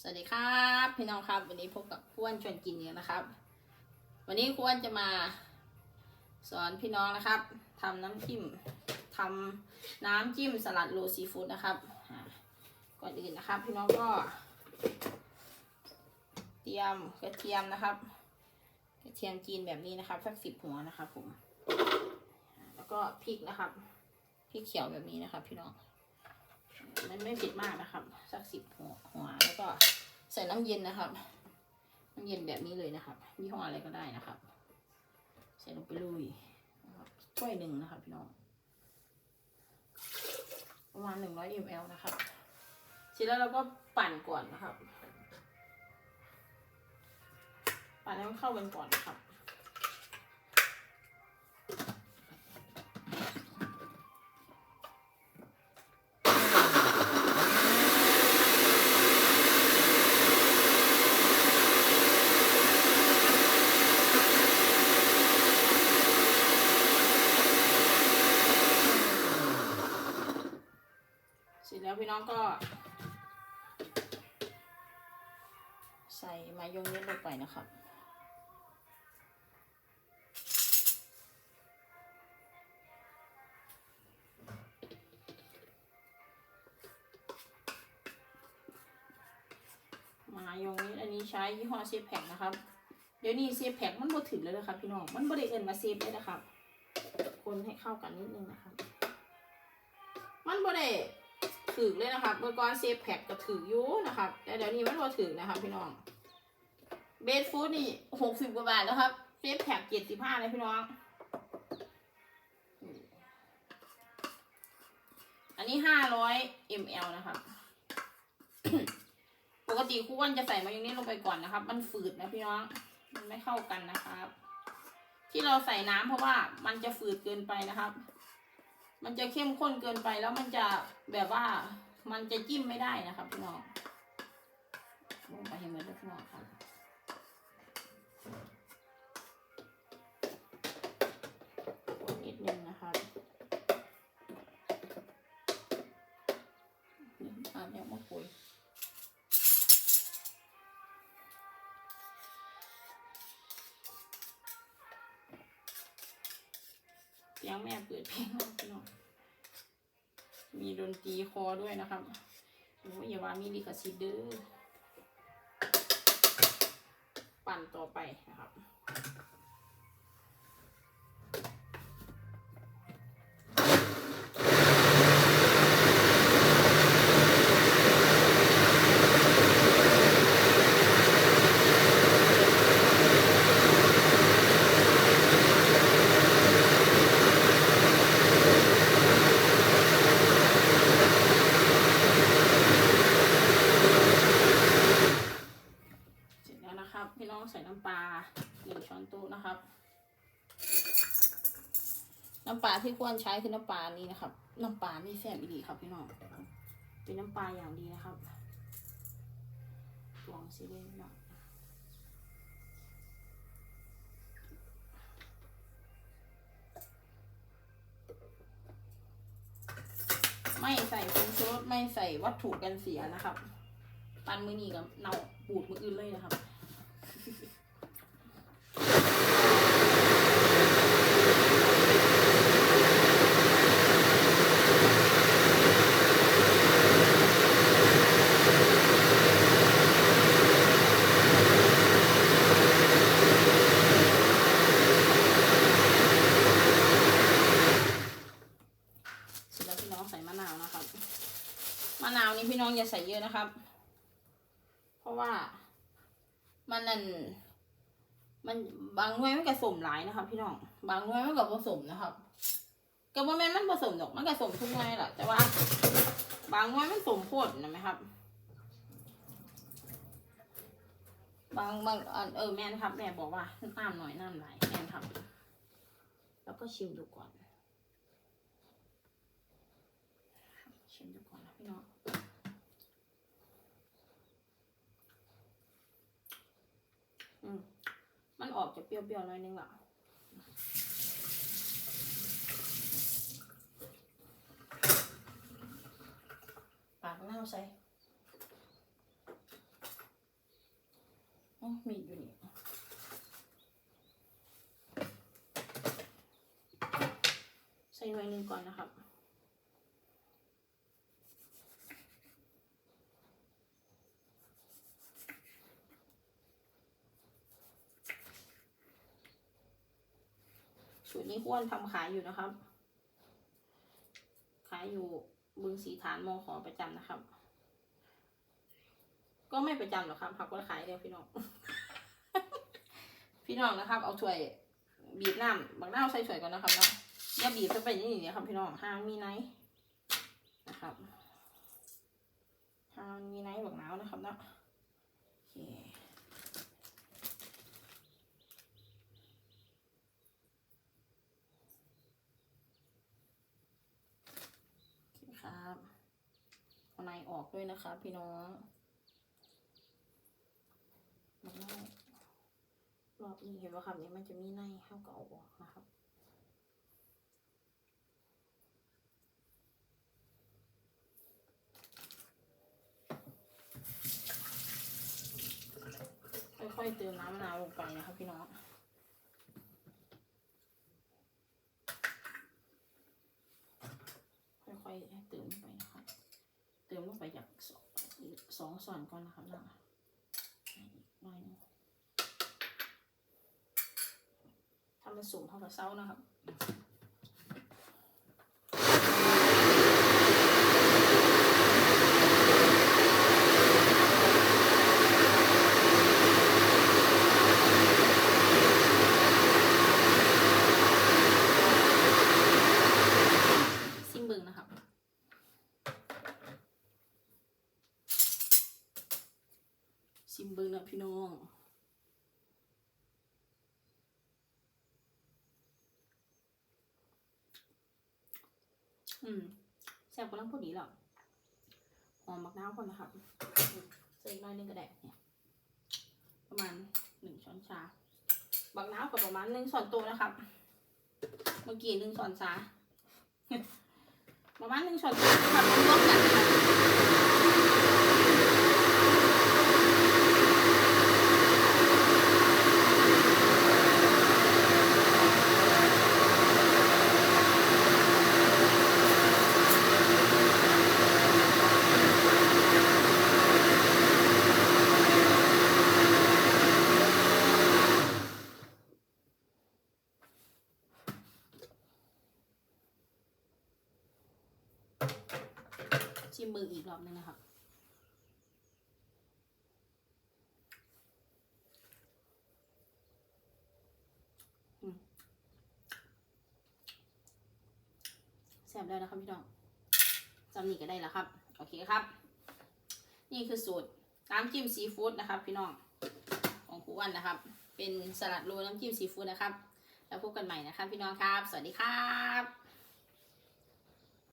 สวัสดีครับพี่น้องครับ วันนี้พบกับควนชวนกินเนี่ยนะครับ วันนี้ควนจะมาสอนพี่น้องนะครับทำน้ำจิ้มทำน้ำจิ้มสลัดโรซีฟู้ดนะครับก่อนอื่นนะครับ พี่น้องก็ เตรียมกระเทียมนะครับ กระเทียมจีนแบบนี้นะครับสักสิบหัวนะครับผมแล้วก็พริกนะครับพริกเขียวแบบนี้นะครับ พี่น้อง มันไม่เผ็ดมากนะครับ สักสิบหัวหัวแล้วก็ใส่น้ำเย็นนะครับ น้ำเย็นแบบนี้เลยนะครับยี่ห้ออะไรก็ได้นะครับ ใส่ลงไปเลยนะครับถ้วยหนึ่งนะครับพี่น้อง ประมาณหนึ่งร้อยมลนะครับเสร็จแล้วเราก็ปั่นก่อนนะครับ ปั่นให้มันเข้ากันก่อนนะครับ แล้วพี่น้องก็ ใส่มายองเนสลงไปนะครับมายองเนสอันนี้ใช้ยี่ห้อเซฟแพ็กนะครับ เดี๋ยวนี้เซฟแพ็กมันบ่ถึงเลยนะครับพี่น้อง มันบ่ได้เอินมาเซฟเลยนะครับ คนให้เข้ากันนิดนึงนะครับ มันบ่ได้ ถือเลยนะครับเมื่อก่อนเซฟแพ็กก็ถืออยู่นะครับแต่เดี๋ยวนี้มันบ่ถือนะครับพี่น้องเบสฟู้ดนี่หกสิบกว่าบาทแล้วครับเซฟแพ็กเจ็ดสิบห้าเลยพี่น้อง อันนี้ห้าร้อยมลนะครับปกติครูอ้วนจะใส่มายองเนสลงไปก่อนนะครับ มันฝืดนะพี่น้อง มันไม่เข้ากันนะครับ ที่เราใส่น้ำเพราะว่ามันจะฝืดเกินไปนะครับ มันจะเข้มข้นเกินไปแล้วมันจะแบบว่ามันจะจิ้มไม่ได้นะครับพี่น้องลงไปให้หมือนพี่น้องครั เสียงแม่เปิดเพลงมากพี่น้องมีดนตรีคอด้วยนะครับโอ้ยอย่าว่ามีลิขสิทธิ์เด้อปั่นต่อไปนะครับำปลาที่ควรใช้คือน้ำปลานี้นะครับ น้ำปลาไม่แซ่บอีดีครับพี่น้อง เป็นน้ำปลาอย่างดีนะครับลองสิเลยพี่น้องไม่ใส่ผงชูรสไม่ใส่วัตถุกันเสียนะครับ ปันมือนี้กับเนาปูดมืออื่นเลยนะครับ เสร็จแล้วพี่น้องใส่มะนาวนะครับ มะ นาวนี่พี่น้องอย่าใส่เยอะนะครับ เพราะว่ามันนั่นมันบางหน่วยมันก็สมหลายนะครับ พี่น้อง บางหน่วยมันก็ผสมนะครับก็บ่แม่นมันผสมดอกมันก็สมทุกหน่วยแหละแต่ว่า บางหน่วยมันสมโพดนะไหมครับ บางบางเออแม่นครับ แม่บอกว่าน้ำหน่อยน้ำหลายแม่นครับ แล้วก็ชิมดูก่อน ชิมดูก่อนนะพี่น้อง อืมมันออกจะเปรี้ยวๆหน่อยนึงว่ะปากเน่าใส่อ้มีอยู่นี่ใส่หน่อยหนึ่งก่อนนะครับ สูตรนี้อ้วนทำขายอยู่นะครับ ขายอยู่บึงสีฐานมอขอประจำนะครับ ก็ไม่ประจำหรอกครับผักก็ขายเดียวพี่น้อง พี่น้องนะครับ เอาถ้วยบีบน้ำบักน้าวใส่ถ้วยก่อนนะครับเนาะอย่าบีบเข้าไปอย่างนี้นะครับพี่น้องห้างมีไนนะครับห้างมีไนบักน้าวนะครับเนาะโอเคโอเคครับเอาในออก ด้วยนะคะ พี่น้องบัน้าวรอบนี้เห็นว่าครับนี่มันจะมีในเข้าก็เอาออกนะครับค่อยๆเติมน้ำมะนาวลงไปนะครับพี่น้อง ค่อยๆให้เติมลงไปนะครับ เติ มลงไปจากสองสองส่วนก่อนนะครับนะอีกหน่อยนึงทำมันสูงเท่ากับเส้านะครับ ซิมเบิงนะครับะพี่น้องอืมแซ่บกำลังพอดีแล้วหอมมักน้าวก่อนนะครับอืมใส่อีกหน้อยนึงก็ได้เนี่ยประมาณหนึ่งช้อนชาบักน้าวกับประมาณหนึ่งช้อนโต๊ะนะครับ เมื่อกี้หนึ่งช้อนชาประมาณหนึ่งช้อนโต๊ะนะครับรวมกัน ชิมมืออีกรอบหนึงนะครับแซ่บแล้วนะครับพี่น้องจำนี่ก็ได้แล้วครับ โอเคครับ นี่คือสูตรน้ำจิ้มซีฟู้ดนะครับ พี่น้องของครูวันนะครับ เป็นสลัดโรยน้ำจิ้มซีฟู้ดนะครับ แล้วพบกันใหม่นะครับ พี่น้องครับ สวัสดีครับ